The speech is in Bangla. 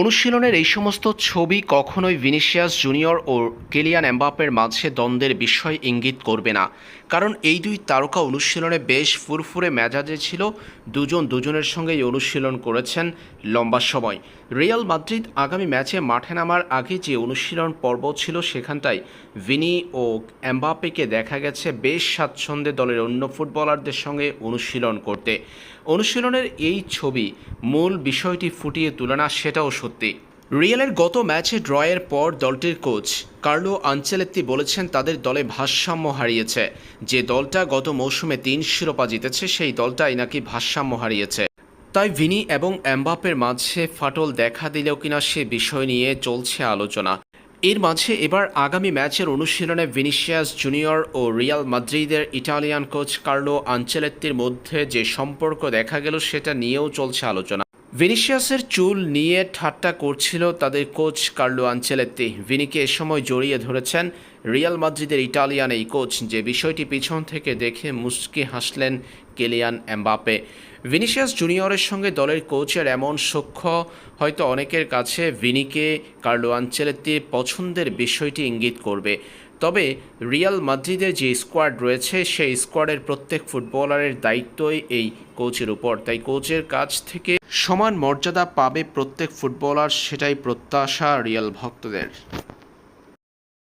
অনুশীলনের এই সমস্ত ছবি কখনোই ভিনিসিয়াস জুনিয়র ও কেলিয়ান এমবাপের মাঝে দ্বন্দ্বের বিষয় ইঙ্গিত করবে না। কারণ এই দুই তারকা অনুশীলনে বেশ ফুরফুরে মেজাজে ছিল, দুজন দুজনের সঙ্গেই অনুশীলন করেছেন লম্বা সময়। রিয়াল মাদ্রিদ আগামী ম্যাচে মাঠে নামার আগে যে অনুশীলন পর্ব ছিল সেখানটায় ভিনি ও এমবাপেকে দেখা গেছে বেশ স্বাচ্ছন্দ্যে দলের অন্য ফুটবলারদের সঙ্গে অনুশীলন করতে। অনুশীলনের এই ছবি মূল বিষয়টি ফুটিয়ে তোলে না, সেটাও সত্যি। রিয়ালের গত ম্যাচে ড্রয়ের পর দলটির কোচ কার্লো আঞ্চেলেত্তি বলেছেন তাদের দলে ভারসাম্য হারিয়েছে। যে দলটা গত মৌসুমে তিন শিরোপা জিতেছে, সেই দলটাই নাকি ভারসাম্য হারিয়েছে। তাই ভিনি এবং এমবাপের মাঝে ফাটল দেখা দিলেও কিনা সে বিষয় নিয়ে চলছে আলোচনা। এর মাঝে এবার আগামী ম্যাচের অনুশীলনে ভিনিসিয়াস জুনিয়র ও রিয়াল মাদ্রিদের ইটালিয়ান কোচ কার্লো আঞ্চেলেত্তির মধ্যে যে সম্পর্ক দেখা গেল, সেটা নিয়েও চলছে আলোচনা। ভিনিসিয়াসের চুল নিয়ে ঠাট্টা করছিল তাদের কোচ কার্লো আঞ্চেলেত্তি ভিনিকে এ সময় জড়িয়ে ধরেছেন রিয়াল মাদ্রিদের ইটালিয়ান এই কোচ, যে বিষয়টি পিছন থেকে দেখে মুচকি হাসলেন কেলিয়ান এমবাপে ভিনিসিয়াস জুনিয়রের সঙ্গে দলের কোচের এমন সখ্য হয়তো অনেকের কাছে ভিনিকে কার্লো আঞ্চেলেত্তির পছন্দের বিষয়টি ইঙ্গিত করবে। তবে রিয়াল মাদ্রিদের যে স্কোয়াড রয়েছে, সেই স্কোয়াডের প্রত্যেক ফুটবলারের দায়িত্বই এই কোচের উপর। তাই কোচের কাছ থেকে সমান মর্যাদা পাবে প্রত্যেক ফুটবলার সেটাই প্রত্যাশা রিয়াল ভক্তদের।